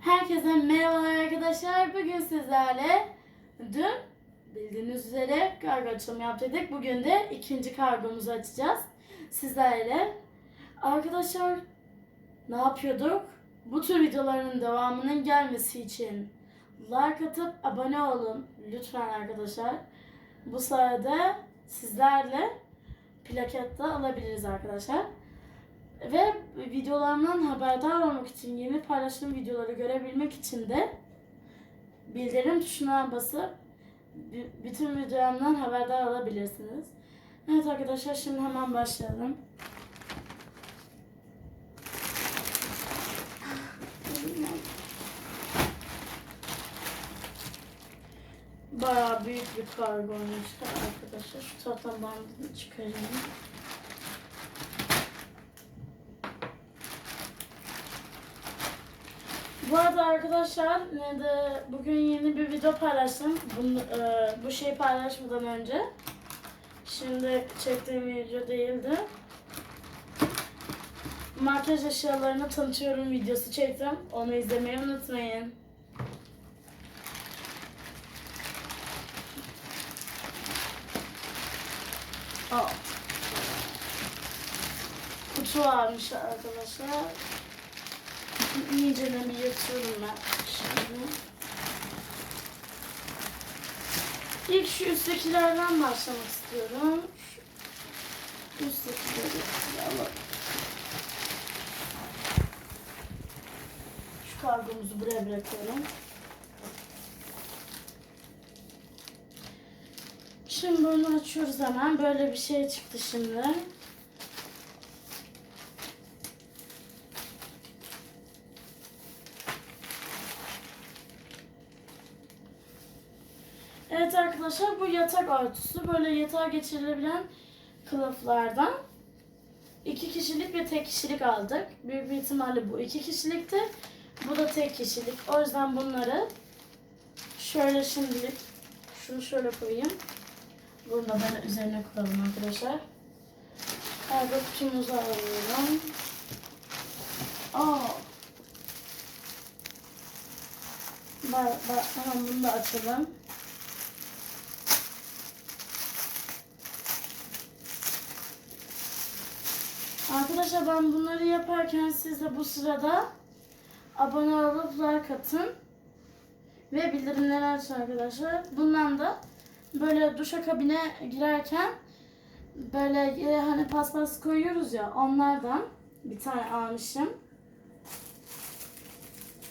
Herkese merhabalar arkadaşlar. Bugün sizlerle dün bildiğiniz üzere kargo açılımı yaptıydık. Bugün de ikinci kargomuzu açacağız. Sizlerle. Arkadaşlar ne yapıyorduk? Bu tür videoların devamının gelmesi için like atıp abone olun. Lütfen arkadaşlar. Bu sayede sizlerle plakette alabiliriz arkadaşlar. Ve videolarımdan haberdar olmak için, yeni paylaştığım videoları görebilmek için de bildirim tuşuna basıp bütün videolarımdan haberdar olabilirsiniz. Evet arkadaşlar şimdi hemen başlayalım. Bayağı büyük bir kargoymuş arkadaşlar. Şu tahta bandını çıkarayım. Bu arada arkadaşlar ne de bugün yeni bir video paylaştım. Bunu, e, bu şeyi paylaşmadan önce. Şimdi çektiğim video değildi. Makyaj eşyalarını tanıtıyorum videosu çektim. Onu izlemeyi unutmayın. Aa. Kutu varmış arkadaşlar. İyice de bir ben şimdi. İlk şu üsttekilerden başlamak istiyorum. Şu üsttekileri alalım. Şu kargomuzu buraya bırakıyorum. Şimdi bunu açıyoruz hemen. Böyle bir şey çıktı şimdi. Evet arkadaşlar bu yatak örtüsü. Böyle yatağa geçirilebilen kılıflardan. iki kişilik ve tek kişilik aldık. Büyük bir ihtimalle bu iki kişilikti. Bu da tek kişilik. O yüzden bunları şöyle şimdilik şunu şöyle koyayım. Bunu da üzerine koyalım arkadaşlar. Kargo kutumuzu alıyorum. Aa. Bak, bak, hemen bunu da açalım. Arkadaşlar ben bunları yaparken siz de bu sırada abone olup like atın. Ve bildirimleri açın arkadaşlar. Bundan da böyle duşa kabine girerken böyle yere hani paspas koyuyoruz ya onlardan bir tane almışım.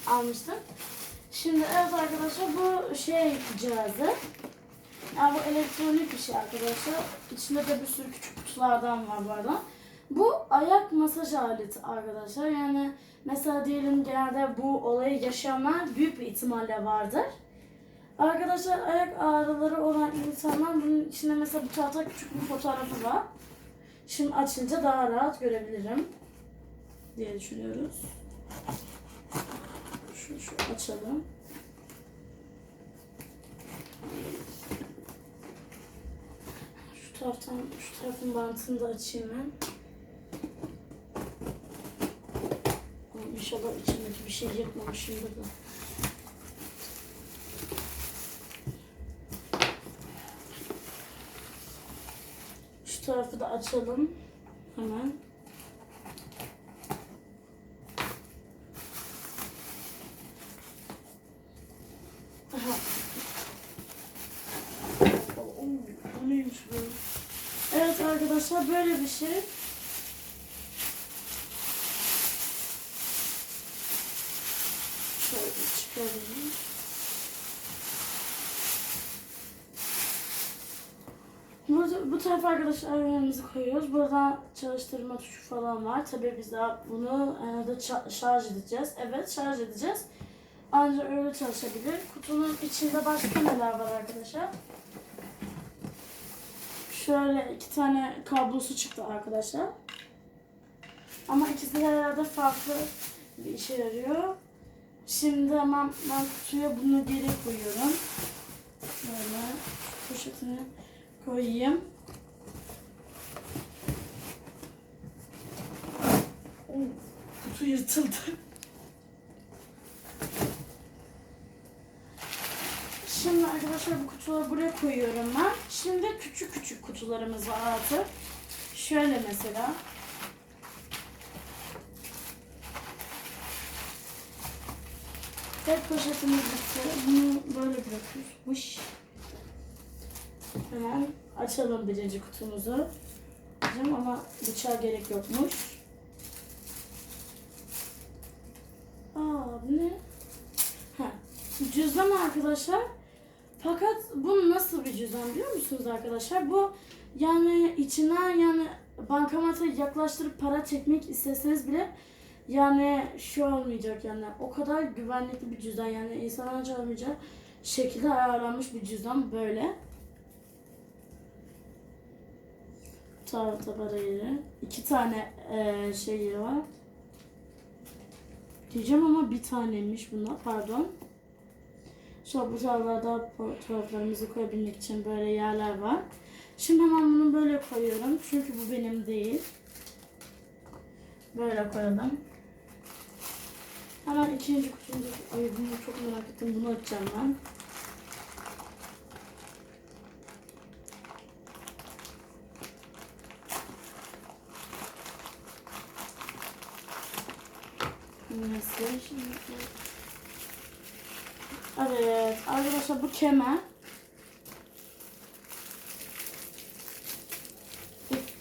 Almıştım. Şimdi evet arkadaşlar bu şey cihazı. Yani bu elektronik bir şey arkadaşlar. İçinde de bir sürü küçük kutulardan var bu arada. Bu ayak masaj aleti arkadaşlar. Yani mesela diyelim genelde bu olayı yaşayanlar büyük bir ihtimalle vardır. Arkadaşlar ayak ağrıları olan insanlar bunun içinde mesela bu tahta küçük bir fotoğrafı var. Şimdi açınca daha rahat görebilirim diye düşünüyoruz. Şu, şu açalım. Şu taraftan, şu tarafın bantını da açayım ben. Ama İnşallah içindeki bir şey yırtmamışımdır da. Şu tarafı da açalım. Hemen. Aha. Bu neymiş bu? Evet arkadaşlar böyle bir şey. Şöyle çıkarayım. Burada, bu tarafa arkadaşlar ayarlarımızı koyuyoruz. Burada çalıştırma tuşu falan var. Tabii biz daha bunu e, da şarj edeceğiz. Evet şarj edeceğiz. Ancak öyle çalışabilir. Kutunun içinde başka neler var arkadaşlar? Şöyle iki tane kablosu çıktı arkadaşlar. Ama ikisi de herhalde farklı bir işe yarıyor. Şimdi hemen ben kutuya bunu geri koyuyorum. Böyle poşetini koyayım. Kutu yırtıldı. Şimdi arkadaşlar bu kutuları buraya koyuyorum ben. Şimdi küçük küçük kutularımız var artık. Şöyle mesela Tek poşetimiz bitti. Bunu böyle bırakıyoruz. Hemen açalım birinci kutumuzu. Diyeceğim ama bıçağa gerek yokmuş. Aa bu ne? Ha, cüzdan arkadaşlar. Fakat bu nasıl bir cüzdan biliyor musunuz arkadaşlar? Bu yani içinden yani bankamata yaklaştırıp para çekmek isteseniz bile yani şu olmayacak yani o kadar güvenlikli bir cüzdan yani insanlar çalmayacak şekilde ayarlanmış bir cüzdan böyle. Tahta para yeri. İki tane eee şey yeri var. Diyeceğim ama bir taneymiş bunlar pardon. Sonra bu taraflarda fotoğraflarımızı koyabilmek için böyle yerler var. Şimdi hemen bunu böyle koyuyorum. Çünkü bu benim değil. Böyle koyalım. Hemen ikinci kutumuzu... Ay bunu çok merak ettim. Bunu açacağım ben. Neyse. Evet arkadaşlar bu kemer.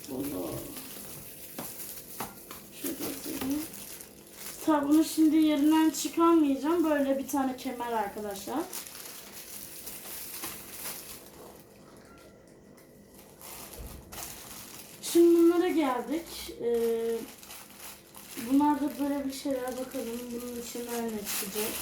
Bunu şurada koyayım. Tabii bunu şimdi yerinden çıkarmayacağım. Böyle bir tane kemer arkadaşlar. Şimdi bunlara geldik. Ee, bunlar da böyle bir şeyler bakalım. Bunun içinden ne çıkacak.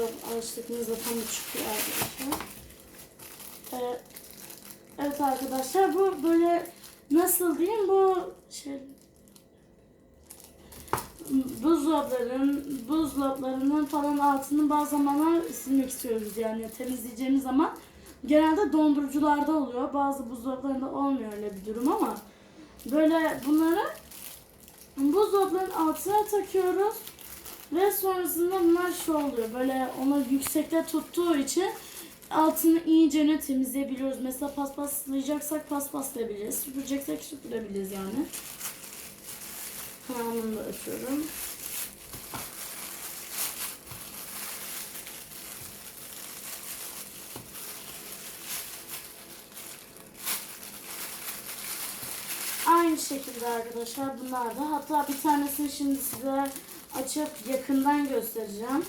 Zaten bu çıkıyor arkadaşlar. Ee, evet arkadaşlar bu böyle nasıl diyeyim bu şey buzdolapların buzdolaplarının falan altını bazı zamanlar silmek istiyoruz yani temizleyeceğimiz zaman genelde dondurucularda oluyor. Bazı buzdolaplarında olmuyor öyle bir durum ama böyle bunları buzdolaplarının altına takıyoruz. Ve sonrasında bunlar şu oluyor. Böyle onu yüksekte tuttuğu için altını iyice temizleyebiliyoruz. Mesela paspaslayacaksak paspaslayabiliriz. Süpüreceksek süpürebiliriz yani. Hemen da açıyorum. Aynı şekilde arkadaşlar bunlar da. Hatta bir tanesini şimdi size açıp yakından göstereceğim.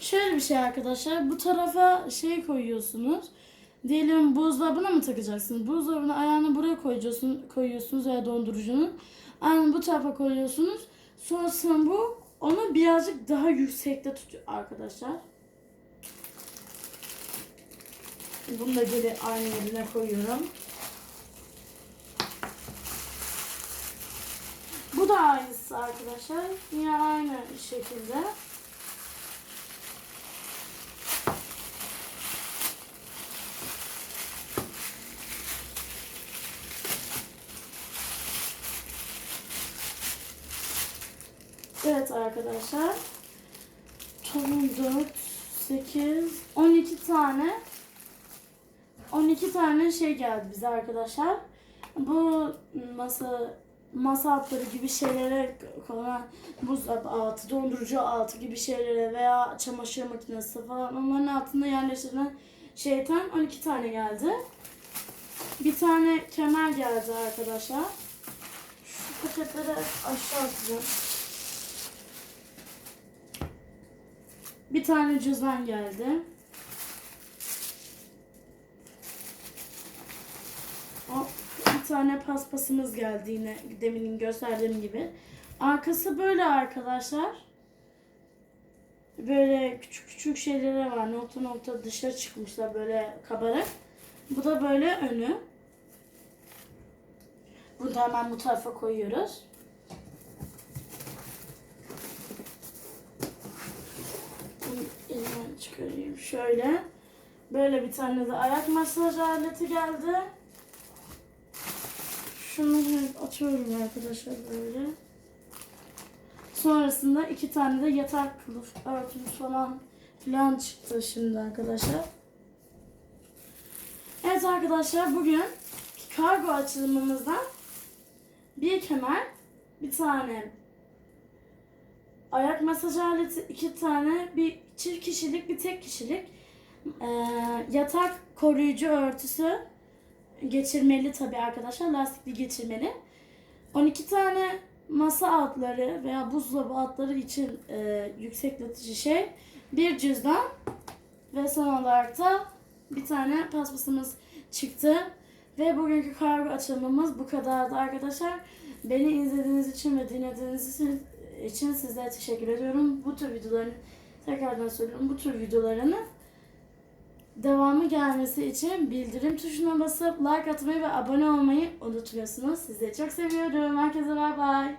Şöyle bir şey arkadaşlar. Bu tarafa şey koyuyorsunuz. Diyelim buzdolabına mı takacaksınız? Buzdolabına ayağını buraya koyuyorsunuz, koyuyorsunuz veya dondurucunun. Ayağını bu tarafa koyuyorsunuz. Sonrasında bu onu birazcık daha yüksekte tutuyor arkadaşlar. Bunu da geri aynı yerine koyuyorum. Bu da aynısı arkadaşlar. Yine aynı şekilde. Evet arkadaşlar. Tamam 4, 8, 12 tane 12 tane şey geldi bize arkadaşlar. Bu masa masa altları gibi şeylere konan buzdolabı altı, dondurucu altı gibi şeylere veya çamaşır makinesi falan onların altında yerleştirilen şeytan 12 tane geldi. Bir tane kemer geldi arkadaşlar. Şu paketleri aşağı atacağım. Bir tane cüzdan geldi. Hop, bir tane paspasımız geldi yine demin gösterdiğim gibi. Arkası böyle arkadaşlar. Böyle küçük küçük şeyleri var. Nokta nokta dışarı çıkmışlar böyle kabarık. Bu da böyle önü. Bunu da hemen bu tarafa koyuyoruz. Bunu elimden çıkarayım şöyle. Böyle bir tane de ayak masaj aleti geldi. Şunları atıyorum arkadaşlar böyle. Sonrasında iki tane de yatak kılıf örtümüz falan filan çıktı şimdi arkadaşlar. Evet arkadaşlar bugün kargo açılımımızdan bir kemer, bir tane ayak masaj aleti, iki tane bir çift kişilik, bir tek kişilik eee, yatak koruyucu örtüsü geçirmeli tabi arkadaşlar lastikli geçirmeli. 12 tane masa altları veya buzdolabı altları için eee yüksekletici şey, bir cüzdan ve son olarak da bir tane paspasımız çıktı. Ve bugünkü kargo açılımımız bu kadardı arkadaşlar. Beni izlediğiniz için ve dinlediğiniz için, sizlere teşekkür ediyorum. Bu tür videoların tekrardan söylüyorum bu tür videoların devamı gelmesi için bildirim tuşuna basıp like atmayı ve abone olmayı unutmuyorsunuz. Sizleri çok seviyorum. Herkese bay bay.